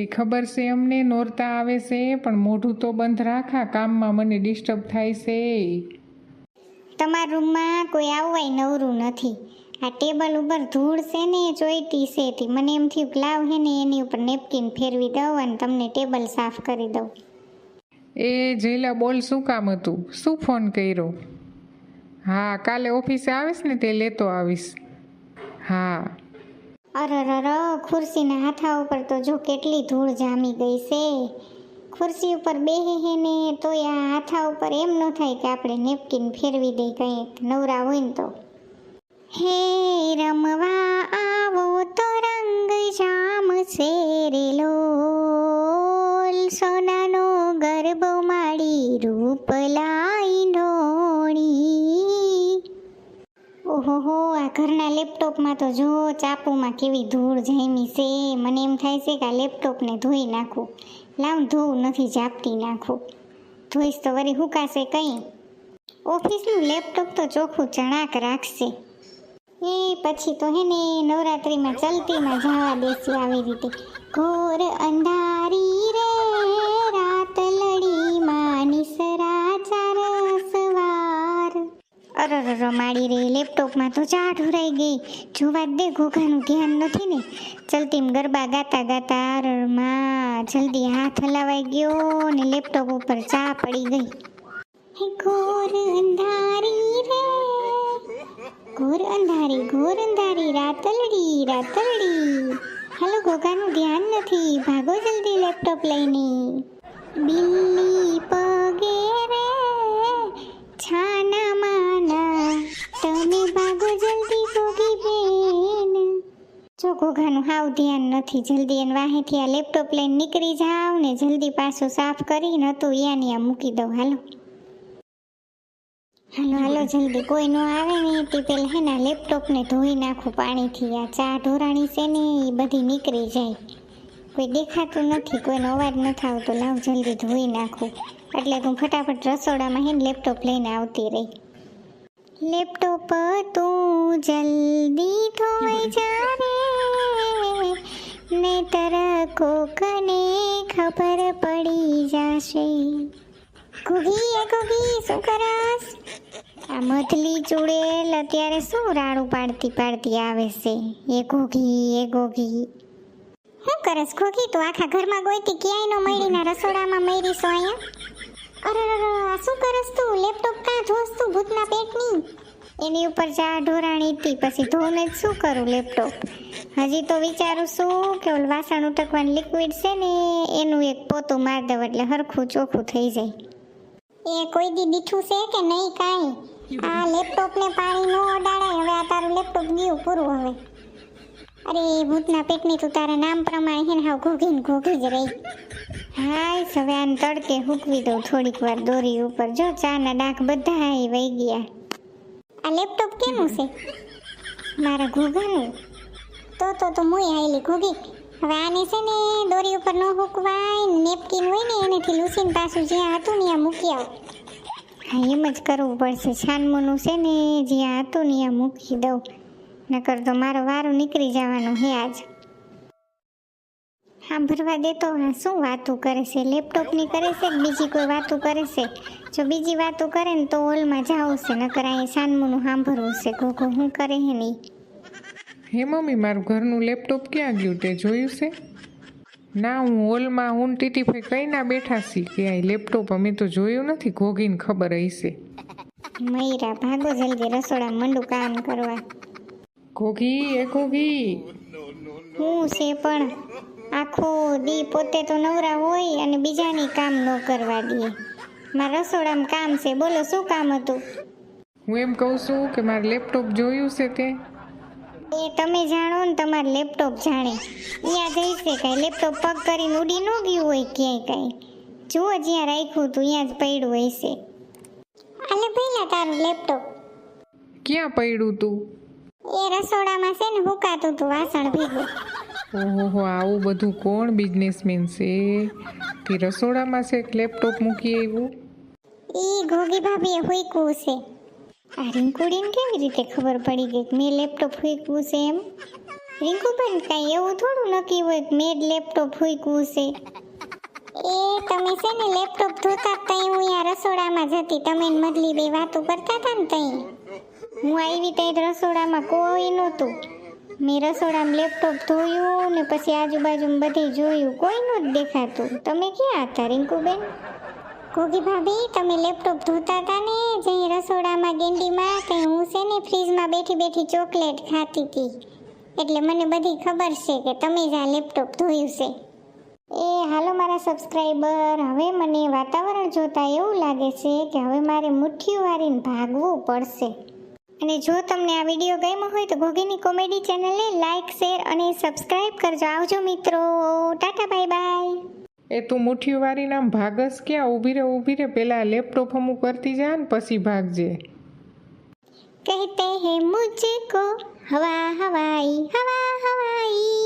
એ ખબર છે અમને? નોરતા આવે છે પણ મોઢું તો બંધ રાખા કામમાં મને ડિસ્ટર્બ થાય છે. તમારા રૂમમાં કોઈ આવવાય નવરું નથી. આ ટેબલ ઉપર ધૂળ છે ને એ ચોઈટી છે તે મને એમ થયું લાવ હે ને એની ઉપર નેપકિન ફેરવી દઉં અને તમને ટેબલ સાફ કરી દઉં. એ જયલા બોલ શું કામ હતું? શું ફોન કર્યો? હા કાલે ઓફિસે આવીશ ને તે લેતો આવીશ. હા. અરરર ખુરશીના હાથા ઉપર તો જો કેટલી ધૂળ જામી ગઈ છે. ખુરશી ઉપર બેહે ને, તોય આ હાથા ઉપર એમ ન થાય કે આપણે નેપકિન ફેરવી દઈ કંઈક નવરા હોય ને તો. હે રમવા આવો તો રંગ જામ છે સોનાનો ગરબો માડી રૂપ લાઈ ઢોળી ઓહોહો આ ઘરના લેપટોપમાં તો જો ચાપુમાં કેવી ધૂળ જામી છે. મને એમ થાય છે કે આ લેપટોપને ધોઈ નાખું. લાવ, ધોવું નથી, ઝાપટી નાખું. ધોઈશ તો વળી હુકાશે કંઈ. ઓફિસનું લેપટોપ તો ચોખ્ખું ચણાક રાખશે. એ પછી તો હે ને નવરાત્રિમાં ચલતીમાં જવા દેશે આવી રીતે. ઘોર અંધારી અરરર રહી રે લેપટોપમાં તો ચા ઢોરાઈ ગઈ. જોવા દે ઘોઘાનું ધ્યાન નથી ને. ચલતીમ ગરબા ગાતા ગાતા અરરમાં જલ્દી હાથ હલાવાઈ ગયો ને લેપટોપ ઉપર ચા પડી ગઈ. ઘોર અંધારી રે. ઘોર અંધારી ઘોર અંધારી, રાતલડી રાતલડી. હાલો ઘોઘાનું ધ્યાન નથી. ભાગો જલ્દી લેપટોપ લઈને. બિલ્લી જો હાવ ધ્યાન નથી. જલ્દી એને વાહેથી આ લેપટોપ લઈને નીકળી જાવ ને જલ્દી પાછું સાફ કરીને હતું યાની આ મૂકી દઉં. હાલો. હાલો હાલો, જલ્દી. કોઈ નો આવે ને તે પેલા હે ને લેપટોપને ધોઈ નાખું પાણીથી. આ ચા ઢોરાણી છે ને એ બધી નીકળી જાય. કોઈ દેખાતું નથી, કોઈનો અવાજ નથી આવતો. લાવ જલ્દી ધોઈ નાખું. એટલે હું ફટાફટ રસોડામાં હે ને લેપટોપ લઈને આવતી રહી. લેપટોપ તું જલ્દી ધોઈ જા રે નહીતર કોકને ખબર પડી જશે. ઘૂઘી એ ઘૂઘી શું કરાસ આ મથલી ચૂડેલ અત્યારે શું રાડું પાડતી પાડતી આવે છે? એ ઘોઘી એ ઘોઘી. શું કરસ ઘોઘી તું આખા ઘરમાં ગોઈતી ક્યાંય નો મળીને રસોડામાં મળી અહીંયા? અરે શું કરસ તું? લેપટોપ કાં જોસ તું ભૂતના પેટની? એની ઉપર જા, ઢોરાણી હતી પછી ધોને જ શું કરું લેપટોપ? હજી તો વિચારું છું કે ઓલ વાસણ ઉટકવાનું લિક્વિડ છે ને, એનું એક પોતું માર દઉં એટલે હરખું ચોખ્ખું થઈ જાય. એ કોઈ દી દીઠું છે કે નહીં કાંઈ? આ લેપટોપને પાણી ન અડાડાય. હવે આ તારું લેપટોપ ગયું, પૂરું હવે. અરે, ભૂતના પેટની તું તારા નામ પ્રમાણે છે ને, હાવ ઘોઘી ને ઘોઘી જ રહી. હાય હવે આને તડકે હૂકવી દઉં, થોડીક વાર દોરી ઉપર. જો, ચાના ડાક બધા વહી ગયા. આ લેપટોપ કેનું છે? મારા ઘોઘાનું? તો તો તો મુય આયલી ઘોઘી. હવે આને છે ને, દોરી ઉપર ન હૂકવાય નેપકિન હોય ને, એનેથી લૂસીને પાછું જ્યાં હતું ને, ત્યાં મૂકી આવ. હા, એમ જ કરવું પડશે. છાનમુનું છે ને, જ્યાં હતું ને, ત્યાં મૂકી દઉં. નકર તો મારો વારો નીકળી જવાનો હે આજ. હા ભરવા દેતો આ શું વાતું કરે છે? લેપટોપની કરે છે બીજી કોઈ વાતું કરે છે? જો બીજી વાતું કરે ને તો હોલમાં જાવું છે નકર અહીંયા સાનમુનું સાંભળવું છે. ઘોઘો શું કરે હે નહીં? હે મમ્મી મારું ઘરનું લેપટોપ ક્યાં ગયું તે જોયું છે? ના હું હોલમાં હું ટીટીફાઈ કઈ ના બેઠા છી કે આ લેપટોપ અમે તો જોયું નથી ઘોઘીને ખબર હશે. મયરા ભાગો જલ્દી રસોડા મંડું કામ કરવા. ઘોઘી એ ઘોઘી. હું છે પણ આખો દી પોતે તો નવરા હોય અને બીજાની કામ ન કરવા દે. મારા રસોડામાં કામ છે. બોલો શું કામ હતું? હું એમ કહું છું કે મારે લેપટોપ જોયું છે તે. એ તમે જાણો ને તમારું લેપટોપ જાણે. અહીંયા જઈશે કાંઈ. લેપટોપ પગ કરીને ઉડી ન ગયું હોય ક્યાંય કાંઈ. જુઓ જ્યાં રાખ્યું હતું ત્યાં જ પડ્યું હશે. આલે પહેલાં તારું લેપટોપ. ક્યાં પડ્યું તું? એ રસોડામાં છે ને હુકાતું હતું વાસણ ભીગું. ઓહો આવું બધું કોણ બિઝનેસમેન છે? કે રસોડામાં છે લેપટોપ મૂકી આવ્યું? ઈ ઘોગી ભાભીએ હુઈકું છે. આ રીંકુડીને કેવી રીતે ખબર પડી ગઈ કે મેં લેપટોપ હુઈકું છે એમ? રિંકુબેન કાંઈ એવું થોડું નક્કી હોય કે મેં લેપટોપ હુઈકું છે? એ તમે છે ને લેપટોપ ધોતા તઈ હું અહીંયા રસોડામાં જતી તમે મદલી બે વાતો કરતા હતા ને તઈ. હું આવી ત્યાં રસોડામાં કોઈ નહોતું. મેં રસોડામાં લેપટોપ ધોયું ને પછી આજુબાજુમાં બધે જોયું કોઈ નહોતું દેખાતું. તમે ક્યાં હતા રિંકુબેન? કોકી ભાભી તમે લેપટોપ ધોતા હતા ને જઈ રસોડામાં ગેંડીમાં ત્યાં હું છે ને ફ્રીજમાં બેઠી બેઠી ચોકલેટ ખાતી હતી. એટલે મને બધી ખબર છે કે તમે જ આ લેપટોપ ધોયું છે. એ હાલો મારા સબસ્ક્રાઈબર હવે મને વાતાવરણ જોતા એવું લાગે છે કે હવે મારે મુઠ્ઠીઓ વારીને ભાગવું પડશે. અને જો તમને આ વીડિયો ગમ્યો હોય તો ગોગીની કોમેડી ચેનલને લાઇક શેર અને સબસ્ક્રાઇબ કરજો. આવજો મિત્રો. Tata bye bye. એ તું મુઠ્ઠી વારીને આમ ભાગસ ક્યાં? ઊભી રે ઊભી રે પહેલાં લેપટોપ અમુક કરતી જા ને પછી ભાગજે. કહેતે હે મુજકો હવા હવાઈ હવા હવાઈ.